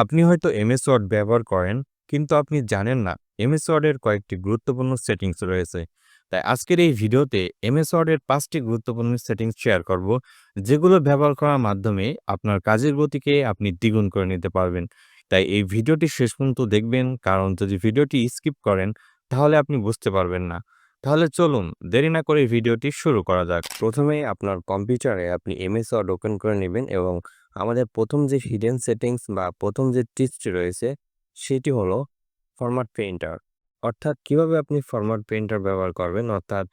আপনি হয়তো MS word ব্যবহার করেন, কিন্তু আপনি জানেন না, এমএস ওয়ার্ডের কয়েকটি গুরুত্বপূর্ণ সেটিংস রয়েছে। তাই আজকের এই ভিডিওতে এমএস ওয়ার্ডের পাঁচটি গুরুত্বপূর্ণ সেটিংস শেয়ার করব, যেগুলো ব্যবহার করার মাধ্যমে আপনার কাজের গতিকে আপনি দ্বিগুণ করে নিতে পারবেন। তাই এই ভিডিওটি শেষ পর্যন্ত দেখবেন, কারণ যদি ভিডিওটি স্কিপ করেন, তাহলে আপনি বুঝতে পারবেন না। তাহলে চলুন, দেরি না করে ভিডিওটি শুরু করা যাক। প্রথমে আপনার কম্পিউটারে আপনি এমএস ওয়ার্ড ওপেন করে নেবেন এবং আমাদের প্রথম যে হিডেন সেটিংস বা প্রথম যে টিপসটি রয়েছে, সেটি হলো ফরম্যাট পেইন্টার অর্থাৎ কীভাবে আপনি ফরম্যাট পেইন্টার ব্যবহার করবেন, অর্থাৎ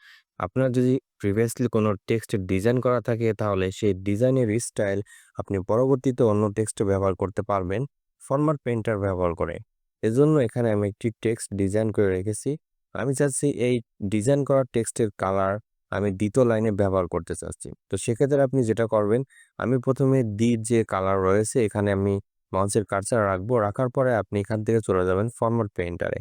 আপনার যদি প্রিভিয়াসলি কোনো টেক্সট ডিজাইন করা থাকে, তাহলে সেই ডিজাইনের স্টাইল আপনি পরবর্তীতে অন্য টেক্সটে ব্যবহার করতে পারবেন ফরম্যাট পেইন্টার ব্যবহার করে। এজন্য এখানে আমি একটি টেক্সট ডিজাইন করে রেখেছি। আমি চাচ্ছি এই ডিজাইন করা টেক্সটের কালার আমি দ্বিতীয় লাইনে ব্যবহার করতে চাচ্ছি। তো সেক্ষেত্রে আপনি যেটা করবেন, আমি প্রথমে দি যে কালার রয়েছে, এখানে আমি মাউসের কার্সার রাখব। রাখার পরে আপনি এখান থেকে চলে যাবেন ফরম্যাট পেইন্টারে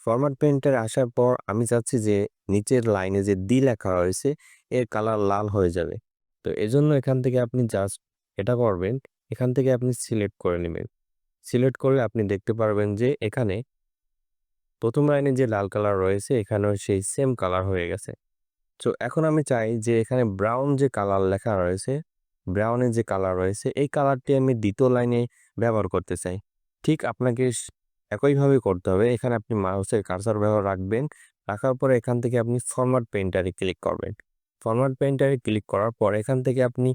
ফরম্যাট পেইন্টারে আসার পর আমি চাচ্ছি যে নিচের লাইনে যে দি লেখা রয়েছে, এর কালার লাল হয়ে যাবে। তো এজন্য এখান থেকে আপনি জাস্ট এটা করবেন, এখান থেকে আপনি সিলেক্ট করে নেবেন। সিলেক্ট করলে আপনি দেখতে পারবেন যে এখানে প্রথম লাইনে যে লাল কালার রয়েছে, এখানেও সেই সেম কালার হয়ে গেছে। তো এখন আমি চাই যে এখানে ব্রাউন যে কালার লেখা রয়েছে ব্রাউনের যে কালার রয়েছে, এই কালারটি আমি দ্বিতীয় লাইনে ব্যবহার করতে চাই। ঠিক আপনাকে একইভাবে করতে হবে। এখানে আপনি মাউসের কার্সার ব্যবহার রাখবেন। রাখার পরে এখান থেকে আপনি ফরম্যাট পেইন্টারে ক্লিক করবেন। ফরম্যাট পেইন্টারে ক্লিক করার পর এখান থেকে আপনি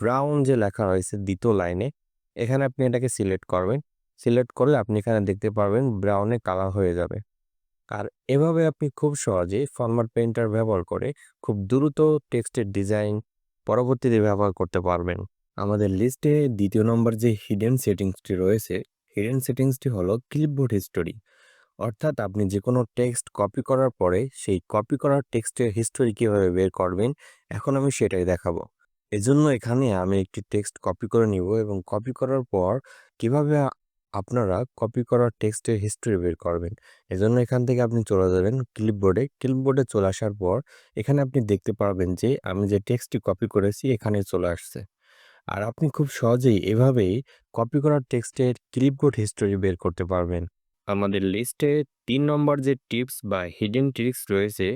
ব্রাউন যে লেখা রয়েছে দ্বিতীয় লাইনে, এখানে আপনি এটাকে সিলেক্ট করবেন। সিলেক্ট করলে আপনি এখানে দেখতে পারবেন ব্রাউনে কালার হয়ে যাবে। আর এভাবে আপনি খুব সহজেই ফরম্যাট পেইন্টার ব্যবহার করে খুব দ্রুত টেক্সটের ডিজাইন পরবর্তীতে ব্যবহার করতে পারবেন। আমাদের লিস্টে দ্বিতীয় নম্বর যে হিডেন সেটিংসটি রয়েছে, হিডেন সেটিংসটি হলো ক্লিপবোর্ড হিস্টোরি। অর্থাৎ আপনি যে কোনো টেক্সট কপি করার পরে সেই কপি করার টেক্সটের হিস্টোরি কীভাবে বের করবেন, এখন আমি সেটাই দেখাবো। এজন্য এখানে আমি একটি টেক্সট কপি করে নিব এবং কপি করার পর কীভাবে আপনারা কপি করার টেক্সটের হিস্টোরি বের করবেন। এজন্য এখান থেকে আপনি চলে যাবেন ক্লিপবোর্ডে ক্লিপবোর্ডে চলে আসার পর এখানে আপনি দেখতে পারবেন যে আমি যে টেক্সটটি কপি করেছি এখানে চলে আসছে। আর আপনি খুব সহজেই এভাবেই কপি করার টেক্সটের ক্লিপবোর্ড হিস্টোরি বের করতে পারবেন। আমাদের লিস্টে তিন নম্বর যে টিপস বা হিডেন ট্রিক্স রয়েছে,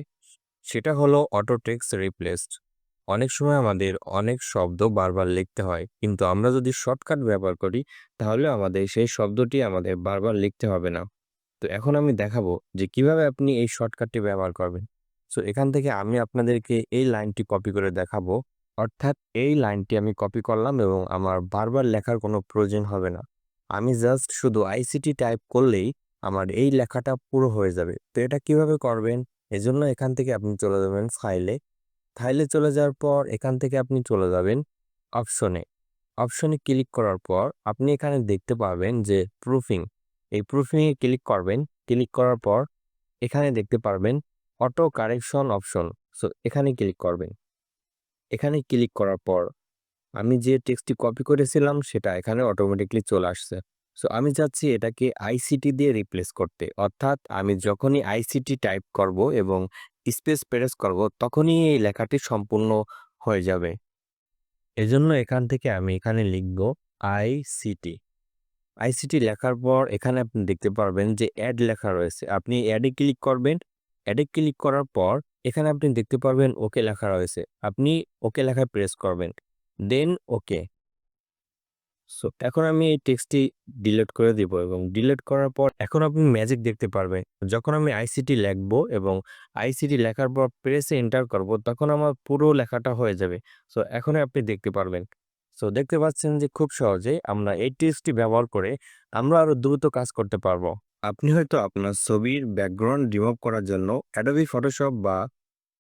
সেটা হলো অটো টেক্সট রিপ্লেসড অনেক সময় আমাদের অনেক শব্দ বারবার লিখতে হয়। কিন্তু আমরা যদি শর্টকাট ব্যবহার করি, তাহলে আমাদের সেই শব্দটি আমাদের বারবার লিখতে হবে না। তো এখন আমি দেখাবো যে কীভাবে আপনি এই শর্টকাটটি ব্যবহার করবেন। সো এখান থেকে আমি আপনাদেরকে এই লাইনটি কপি করে দেখাবো। অর্থাৎ এই লাইনটি আমি কপি করলাম এবং আমার বারবার লেখার কোনো প্রয়োজন হবে না। আমি জাস্ট শুধু আইসিটি টাইপ করলেই আমার এই লেখাটা পুরো হয়ে যাবে। তো এটা কীভাবে করবেন? এজন্য এখান থেকে আপনি চলে যাবেন ফাইলে। ফাইলে চলে যাওয়ার পর এখান থেকে আপনি চলে যাবেন অপশনে অপশনে ক্লিক করার পর আপনি এখানে দেখতে পাবেন যে প্রুফিং। এই প্রুফিংয়ে ক্লিক করবেন। ক্লিক করার পর এখানে দেখতে পারবেন অটো কারেকশন অপশন। সো এখানে ক্লিক করবেন। এখানে ক্লিক করার পর আমি যে টেক্সটটি কপি করেছিলাম সেটা এখানে অটোমেটিকলি চলে আসছে। সো আমি চাচ্ছি এটাকে আইসিটি দিয়ে রিপ্লেস করতে। অর্থাৎ আমি যখনই আইসিটি টাইপ করব এবং স্পেস প্রেস করব, তখনই এই লেখাটি সম্পূর্ণ হয়ে যাবে। এজন্য এখান থেকে আমি এখানে লিখব আইসিটি আইসিটি লেখার পর এখানে আপনি দেখতে পারবেন যে অ্যাড লেখা রয়েছে। আপনি অ্যাডে ক্লিক করবেন। অ্যাডে ক্লিক করার পর এখানে আপনি দেখতে পারবেন ওকে লেখা রয়েছে। আপনি ওকে লেখায় প্রেস করবেন। দেন ওকে সো এখন আমি এই টেক্সটটি ডিলিট করে দিব এবং ডিলিট করার পর এখন আপনি ম্যাজিক দেখতে পারবেন। যখন আমি আইসিটি লিখব এবং আইসিটি লেখার পর প্রেসে এন্টার করব, তখন আমার পুরো লেখাটা হয়ে যাবে। সো এখন আপনি দেখতে পারবেন। সো দেখতে পাচ্ছেন যে খুব সহজে আমরা এই টেক্সটটি ব্যবহার করে আমরা আরও দ্রুত কাজ করতে পারব। আপনি হয়তো আপনার ছবির ব্যাকগ্রাউন্ড রিমুভ করার জন্য অ্যাডোবি ফটোশপ বা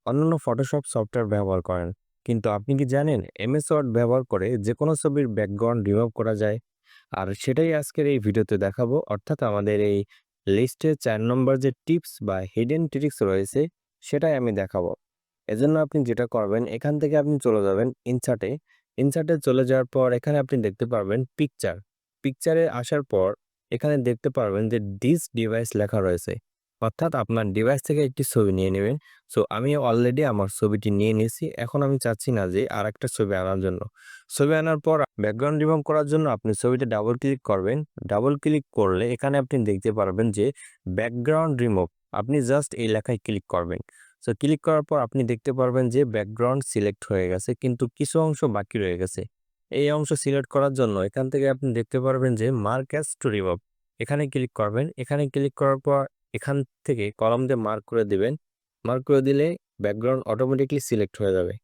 অন্যান্য ফটোশপ সফটওয়্যার ব্যবহার করেন। কিন্তু আপনি কি জানেন এমএস ওয়ার্ড ব্যবহার করে যে কোনো ছবির ব্যাকগ্রাউন্ড রিমুভ করা যায়? আর সেটাই আজকের এই ভিডিওতে দেখাবো। অর্থাৎ আমাদের এই লিস্টে চার নম্বর যে টিপস বা হিডেন ট্রিক্স রয়েছে, সেটাই আমি দেখাবো। এজন্য আপনি যেটা করবেন, এখান থেকে আপনি চলে যাবেন ইনসার্টে ইনসার্টে চলে যাওয়ার পর এখানে আপনি দেখতে পারবেন পিকচার পিকচারে আসার পর এখানে দেখতে পারবেন যে ডিস ডিভাইস লেখা রয়েছে। অর্থাৎ আপনার ডিভাইস থেকে একটি ছবি নিয়ে নেবেন। সো আমি অলরেডি আমার ছবিটি নিয়ে নিয়েছি। এখন আমি চাচ্ছি না যে আরেকটা ছবি আনার জন্য। ছবি আনার পর ব্যাকগ্রাউন্ড রিমুভ করার জন্য আপনি ছবিতে ডাবল ক্লিক করবেন। ডাবল ক্লিক করলে এখানে আপনি দেখতে পারবেন যে ব্যাকগ্রাউন্ড রিমুভ। আপনি জাস্ট এই লেখায় ক্লিক করবেন। সো ক্লিক করার পর আপনি দেখতে পারবেন যে ব্যাকগ্রাউন্ড সিলেক্ট হয়ে গেছে, কিন্তু কিছু অংশ বাকি রয়ে গেছে। এই অংশ সিলেক্ট করার জন্য এখান থেকে আপনি দেখতে পারবেন যে মার্ক টু রিমুভ। এখানে ক্লিক করবেন। এখানে ক্লিক করার পর এখান থেকে কলম দিয়ে মার্ক করে দিবেন। মার্ক করে দিলে ব্যাকগ্রাউন্ড অটোমেটিকলি সিলেক্ট হয়ে যাবে।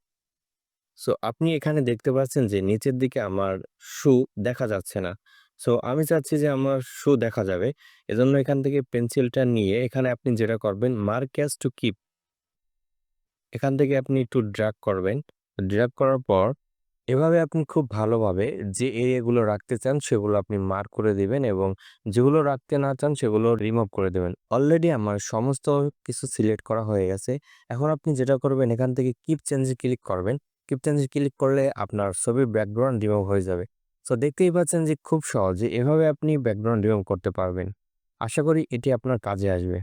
সো আপনি এখানে দেখতে পাচ্ছেন যে নিচের দিকে আমার শু দেখা যাচ্ছে না। সো আমি চাচ্ছি যে আমার শু দেখা যাবে। এজন্য এখান থেকে পেন্সিলটা নিয়ে এখানে আপনি যেটা করবেন মার্ক অ্যাজ টু কিপ এখান থেকে আপনি একটু ড্রাগ করবেন। ড্রাগ করার পর এভাবে আপনি খুব ভালোভাবে যে এরিয়াগুলো রাখতে চান, সেগুলো আপনি মার্ক করে দিবেন এবং যেগুলো রাখতে না চান, সেগুলো রিমুভ করে দেবেন। অলরেডি আমার সমস্ত কিছু সিলেক্ট করা হয়ে গেছে। এখন আপনি যেটা করবেন, এখান থেকে কিপ চেঞ্জে ক্লিক করবেন। কিপ চেঞ্জে ক্লিক করলে আপনার ছবির ব্যাকগ্রাউন্ড রিমুভ হয়ে যাবে। সো দেখতেই পাচ্ছেন যে খুব সহজে এভাবে আপনি ব্যাকগ্রাউন্ড রিমুভ করতে পারবেন। আশা করি এটি আপনার কাজে আসবে।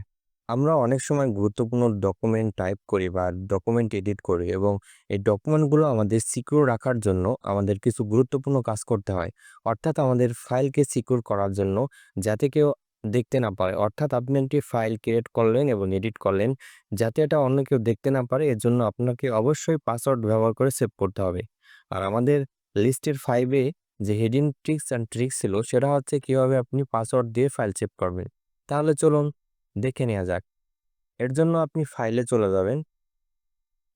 আমরা অনেক সময় গুরুত্বপূর্ণ ডকুমেন্ট টাইপ করি বা ডকুমেন্ট এডিট করি এবং এই ডকুমেন্টগুলো আমাদের সিকিউর রাখার জন্য আমাদের কিছু গুরুত্বপূর্ণ কাজ করতে হয়। অর্থাৎ আমাদের ফাইলকে সিকিউর করার জন্য যাতে কেউ দেখতে না পারে। অর্থাৎ আপনি একটি ফাইল ক্রিয়েট করলেন এবং এডিট করলেন যাতে এটা অন্য কেউ দেখতে না পারে এর জন্য আপনাকে অবশ্যই পাসওয়ার্ড ব্যবহার করে সেভ করতে হবে। আর আমাদের লিস্টের 5 এ যে হেডিং ট্রিক্স অ্যান্ড ট্রিক্স ছিল, সেটা হচ্ছে কীভাবে আপনি পাসওয়ার্ড দিয়ে ফাইল সেভ করবেন। তাহলে চলুন দেখে নেওয়া যাক। এর জন্য আপনি ফাইলে চলে যাবেন।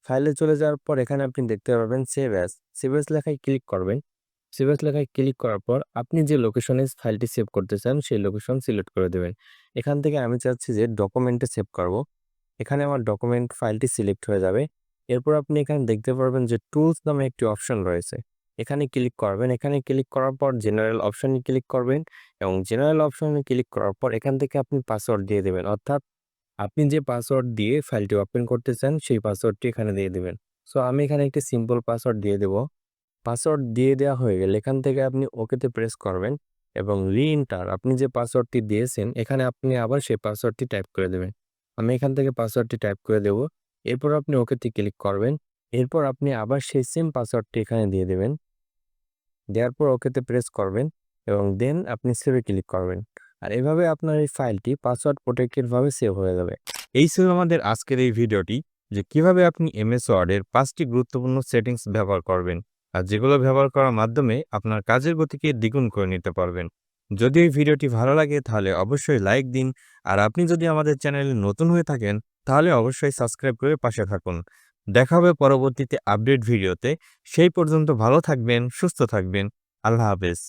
ফাইলে চলে যাওয়ার পর এখানে আপনি দেখতে পাবেন সেভ অ্যাজ। সেভ অ্যাজ লেখায় ক্লিক করবেন। সেভ অ্যাজ লেখায় ক্লিক করার পর আপনি যে লোকেশনে ফাইলটি সেভ করতে চান, সেই লোকেশন সিলেক্ট করে দেবেন। এখান থেকে আমি চাচ্ছি যে ডকুমেন্টে সেভ করব। এখানে আমার ডকুমেন্ট ফাইলটি সিলেক্ট হয়ে যাবে। এরপর আপনি এখানে দেখতে পারবেন যে টুলস নামে একটি অপশন রয়েছে। এখানে ক্লিক করবেন। এখানে ক্লিক করার পর জেনারেল অপশনে ক্লিক করবেন এবং জেনারেল অপশনে ক্লিক করার পর এখান থেকে আপনি পাসওয়ার্ড দিয়ে দেবেন। অর্থাৎ আপনি যে পাসওয়ার্ড দিয়ে ফাইলটি ওপেন করতে চান সেই পাসওয়ার্ডটি এখানে দিয়ে দেবেন সো আমি এখানে একটি সিম্পল পাসওয়ার্ড দিয়ে দেব। পাসওয়ার্ড দিয়ে দেওয়া হয়ে গেলে এখান থেকে আপনি ওকেতে প্রেস করবেন এবং রি ইন্টার আপনি যে পাসওয়ার্ডটি দিয়েছেন, এখানে আপনি আবার সেই পাসওয়ার্ডটি টাইপ করে দেবেন। আমি এখান থেকে পাসওয়ার্ডটি টাইপ করে দেব। এরপর আপনি ওকেতে ক্লিক করবেন। এরপর আপনি আবার সেই সেম পাসওয়ার্ডটি এখানে দিয়ে দেবেন। দেওয়ার পর ওকেতে প্রেস করবেন এবং দেন আপনি সেভে ক্লিক করবেন। আর এভাবে আপনার এই ফাইলটি পাসওয়ার্ড প্রোটেক্টেড ভাবে সেভ হয়ে যাবে। এই ছিল আমাদের আজকের এই ভিডিওটি যে কীভাবে আপনি এমএস ওয়ার্ডের ৫ টি গুরুত্বপূর্ণ সেটিংস ব্যবহার করবেন। আর যেগুলো ব্যবহার করার মাধ্যমে আপনার কাজের গতিকে দ্বিগুণ করে নিতে পারবেন। যদি এই ভিডিওটি ভালো লাগে তাহলে অবশ্যই লাইক দিন। আর আপনি যদি আমাদের চ্যানেলে নতুন হয়ে থাকেন তাহলে অবশ্যই সাবস্ক্রাইব করে পাশে থাকুন। দেখা হবে পরবর্তীতে আপডেট ভিডিওতে। সেই পর্যন্ত ভালো থাকবেন, সুস্থ থাকবেন। আল্লাহ হাফেজ।